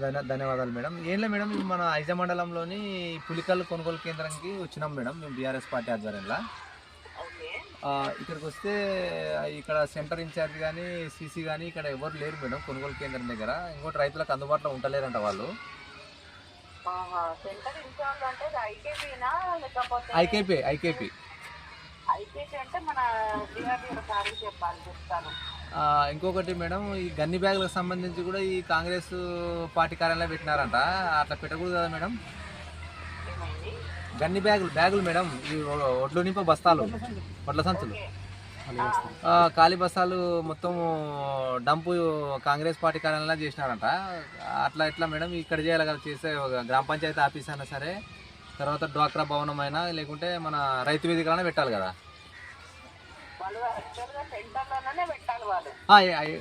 ధన్య- ధన్యవాదాలు మేడం. ఏంలే మేడం మన ఐజ మండలంలోని పులికల్ కొనుగోలు కేంద్రానికి వచ్చినాం మేడం మేము బీఆర్ఎస్ పార్టీ ఆధ్వర్యంలో. ఇక్కడికి వస్తే ఇక్కడ సెంటర్ ఇన్ఛార్జ్ కానీ సీసీ కానీ ఇక్కడ ఎవరు లేరు మేడం కొనుగోలు కేంద్రం దగ్గర. ఇంకోటి రైతులకు అందుబాటులో ఉండలేరంట వాళ్ళు. IKP IKP. ఐకేపీ అంటే మన చెప్పాలి చెప్తాను. ఇంకొకటి మేడం ఈ గన్ని బ్యాగులకు సంబంధించి కూడా ఈ కాంగ్రెస్ పార్టీ కార్యాలయం పెట్టినారంట. అట్లా పెట్టకూడదు కదా మేడం? గన్ని బ్యాగులు బ్యాగులు మేడం ఈ ఒడ్లు నింప బస్తాలు వడ్ల సంచులు. ఖాళీ బస్తాలు మొత్తం డంపు కాంగ్రెస్ పార్టీ కార్యాలయంలో చేసినారంట. అట్లా ఎట్లా మేడం ఇక్కడ చేయాలి కదా చేసే గ్రామ పంచాయతీ ఆఫీస్ అయినా సరే తర్వాత డ్వాక్రా భవనం అయినా లేకుంటే మన రైతు వేదికలైనా పెట్టాలి కదా.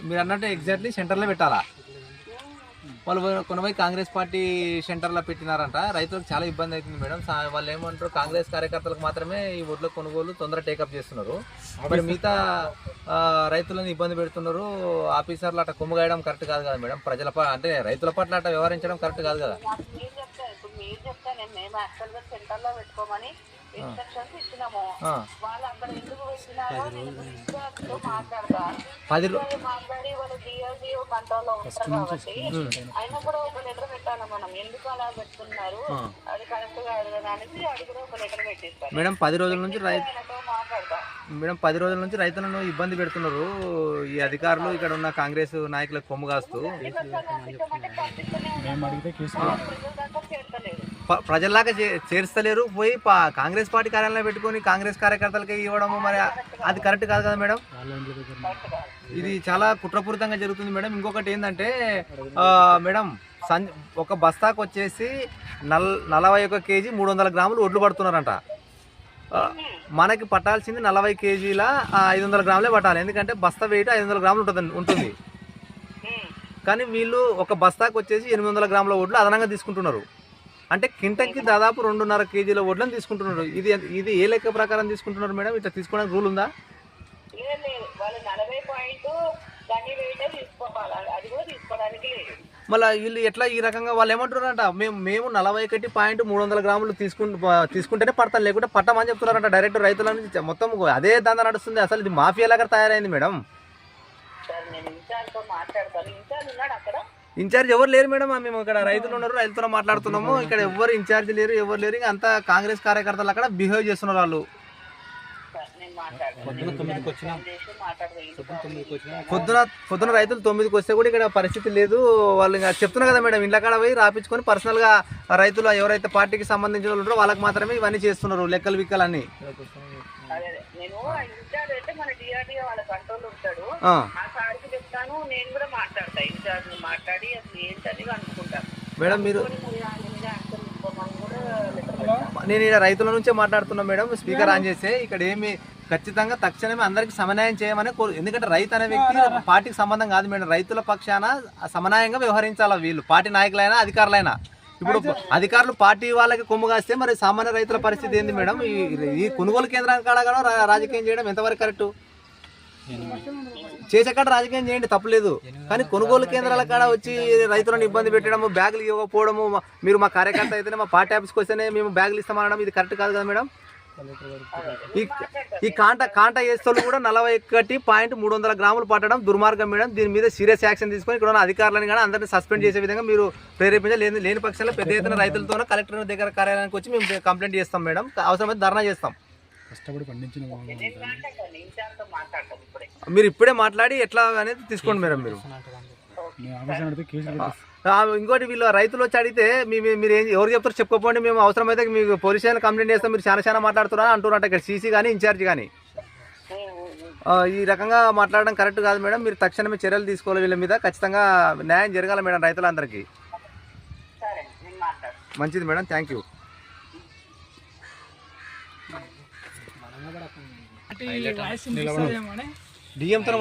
మీరు అన్నట్టు ఎగ్జాక్ట్లీ సెంటర్లో పెట్టాలా? వాళ్ళు కొనవై కాంగ్రెస్ పార్టీ సెంటర్లో పెట్టినారంట. రైతులకు చాలా ఇబ్బంది అవుతుంది మేడం. వాళ్ళు ఏమంటారు కాంగ్రెస్ కార్యకర్తలకు మాత్రమే ఈ ఒడ్ల కొనుగోలు తొందర టేకప్ చేస్తున్నారు. మరి మిగతా రైతులను ఇబ్బంది పెడుతున్నారు. ఆఫీసర్లు అట్లా కుమ్మగాయడం కరెక్ట్ కాదు కదా మేడం. ప్రజల ప- అంటే రైతుల పట్ల అట్లా వ్యవహరించడం కరెక్ట్ కాదు కదా. నాకు మీరు చెప్తే ఇప్పుడు మీరు చెప్తే నేను మేము యాక్చువల్గా సెంటర్లో పెట్టుకోమని ఇన్స్ట్రక్షన్స్ ఇచ్చినాము ఆ, వాళ్ళు అక్కడ ఎందుకు పెట్టినారో నేను ఇన్ఛార్జ్తో మాట్లాడతా పది రో- ఇన్ఛార్జ్ మాట్లాడి వాళ్ళు డిఆర్డిఓ కంట్రోల్లో ఉంటారు కాబట్టి అయినా కూడా ఒక లెటర్ పెట్టాలి మనం. ఎందుకు అలా పెడుతున్నారు? ఆ. అది కరెక్ట్ కాదు కదా అనేసి అది కూడా ఒక లెటర్ పెట్టిస్తాను మేడం పది రోజుల నుంచి రై ఆయనతో మాట్లాడతా మేడం పది రోజుల నుంచి రైతులను ఇబ్బంది పెడుతున్నారు. ఈ అధికారులు ఇక్కడ ఉన్న కాంగ్రెస్ నాయకులకు కొమ్ము కాస్తూ. ప్రజల్లాగా చే- చేర్చలేరు. పోయి కాంగ్రెస్ పార్టీ కార్యాలయం పెట్టుకొని కాంగ్రెస్ కార్యకర్తలకి ఇవ్వడము మరి అది కరెక్ట్ కాదు కదా మేడం? ఇది చాలా కుట్రపూరితంగా జరుగుతుంది మేడం. ఇంకొకటి ఏంటంటే మేడం సం ఒక బస్తాకు వచ్చేసి నల్ నలభై ఒక కేజీ మూడు వందల గ్రాములు ఒడ్లు పడుతున్నారంట. మనకి పట్టాల్సింది నలభై కేజీల ఐదు వందల గ్రాములే పట్టాలి. ఎందుకంటే బస్తా వెయిట్ ఐదు వందల గ్రాములు ఉంటుంది ఉంటుంది. కానీ వీళ్ళు ఒక బస్తాకు వచ్చేసి ఎనిమిది వందల గ్రాముల ఒడ్లు అదనంగా తీసుకుంటున్నారు. అంటే కింటకి దాదాపు రెండున్నర కేజీల వడ్లను తీసుకుంటున్నారు. ఇది ఇది ఏ లెక్క ప్రకారం తీసుకుంటున్నారు మేడం? ఇట్లా తీసుకోవడానికి రూల్ ఉందా? మళ్ళీ వీళ్ళు ఎట్లా ఈ రకంగా వాళ్ళు ఏమంటున్నారంట? మేము మేము నలభై ఒకటి పాయింట్ మూడు వందల గ్రాములు తీసుకుంటు తీసుకుంటేనే పడతాం లేకుంటే పట్టమని చెప్తున్నారంట డైరెక్ట్ రైతుల నుంచి. మొత్తం అదే దందా నడుస్తుంది. అసలు ఇది మాఫియా లాగా తయారైంది మేడం. సరే నేను ఇన్ఛార్జ్తో మాట్లాడతాను. ఇన్ఛార్జ్ ఉన్నాడు అక్కడ? ఇన్ఛార్జ్ ఎవరు లేరు మేడం మేము ఇక్కడ రైతులు ఉన్నారు రైతులతో మాట్లాడుతున్నాము. ఇక్కడ ఎవరు ఇన్ఛార్జ్ లేరు ఎవరు లేరు ఇంకా అంతా కాంగ్రెస్ కార్యకర్తలు అక్కడ బిహేవ్ చేస్తున్నారు వాళ్ళు. పొద్దున పొద్దున రైతులు తొమ్మిదికి వస్తే కూడా ఇక్కడ పరిస్థితి లేదు. వాళ్ళు ఇంకా చెప్తున్నారు కదా మేడం ఇంట్లో కాడ పోయి రాపించుకొని పర్సనల్గా రైతులు ఎవరైతే పార్టీకి సంబంధించిన వాళ్ళు ఉంటారో వాళ్ళకి మాత్రమే ఇవన్నీ చేస్తున్నారు లెక్కలు విక్కలు అన్ని. మన చెప్తాను నేను కూడా మాట్లాడతా. ఇన్ఛార్జ్ మాట్లాడి అసలు ఏంటని అనుకుంటాను మేడం మీరు. నేను ఇక్కడ రైతుల నుంచే మాట్లాడుతున్నా మేడం. స్పీకర్ ఆన్ చేస్తే ఇక్కడ ఏమి ఖచ్చితంగా తక్షణమే అందరికి సమన్వయం చేయమని కోరు ఎందుకంటే రైతు అనే వ్యక్తి పార్టీకి సంబంధం కాదు మేడం. రైతుల పక్షాన సమన్వయంగా వ్యవహరించాలి వీళ్ళు? పార్టీ నాయకులైనా అధికారులైనా? ఇప్పుడు అధికారులు పార్టీ వాళ్ళకి కొమ్ము కాస్తే మరి సామాన్య రైతుల పరిస్థితి ఏంది మేడం? ఈ కొనుగోలు కేంద్రానికి కాడ రాజకీయం చేయడం ఎంతవరకు కరెక్ట్? చేసే కాడ రాజకీయం చేయండి తప్పలేదు. కానీ కొనుగోలు కేంద్రాల కాడ వచ్చి రైతులను ఇబ్బంది పెట్టడము బ్యాగులు ఇవ్వకపోవడము మీరు మా కార్యకర్త అయితేనే మా పార్టీ ఆఫీస్కి వస్తేనే మేము బ్యాగులు ఇస్తామనడం ఇది కరెక్ట్ కాదు కదా మేడం? ఈ ఈ కాంట కాంట వేస్తోళ్ళు కూడా నలభై ఒకటి పాయింట్ మూడు వందల గ్రాములు పట్టడం దుర్మార్గం మేడం. దీని మీద సీరియస్ యాక్షన్ తీసుకొని ఇక్కడ ఉన్న అధికారులను కానీ అందరినీ సస్పెండ్ చేసే విధంగా మీరు ప్రేరేపించాలి లేని లేని పక్షంలో పెద్ద ఎత్తున రైతులతో కలెక్టర్ దగ్గర కార్యాలయానికి వచ్చి మేము కంప్లైంట్ చేస్తాం మేడం. అవసరమైతే ధర్నా చేస్తాం. కష్టపడి పండించిన మీరు ఇప్పుడే మాట్లాడి ఎట్లా అనేది తీసుకోండి మేడం మీరు. ఇంకోటి వీళ్ళు రైతులు వచ్చి అడిగితే మీ మీరు ఏం ఎవరు చెప్తారు చెప్పుకోపోండి మేము అవసరమైతే మీకు పోలీస్ స్టేషన్ కంప్లైంట్ చేస్తాం మీరు చాలా చాలా మాట్లాడుతున్నారా అంటున్నారట ఇక్కడ సీసీ కానీ ఇన్ఛార్జ్ కానీ ఆ, ఈ రకంగా మాట్లాడడం కరెక్ట్ కాదు మేడం మీరు తక్షణమే చర్యలు తీసుకోవాలి వీళ్ళ మీద ఖచ్చితంగా న్యాయం జరగాలి మేడం రైతులందరికీ. మంచిది మేడం థ్యాంక్ యూ. డిఎంతో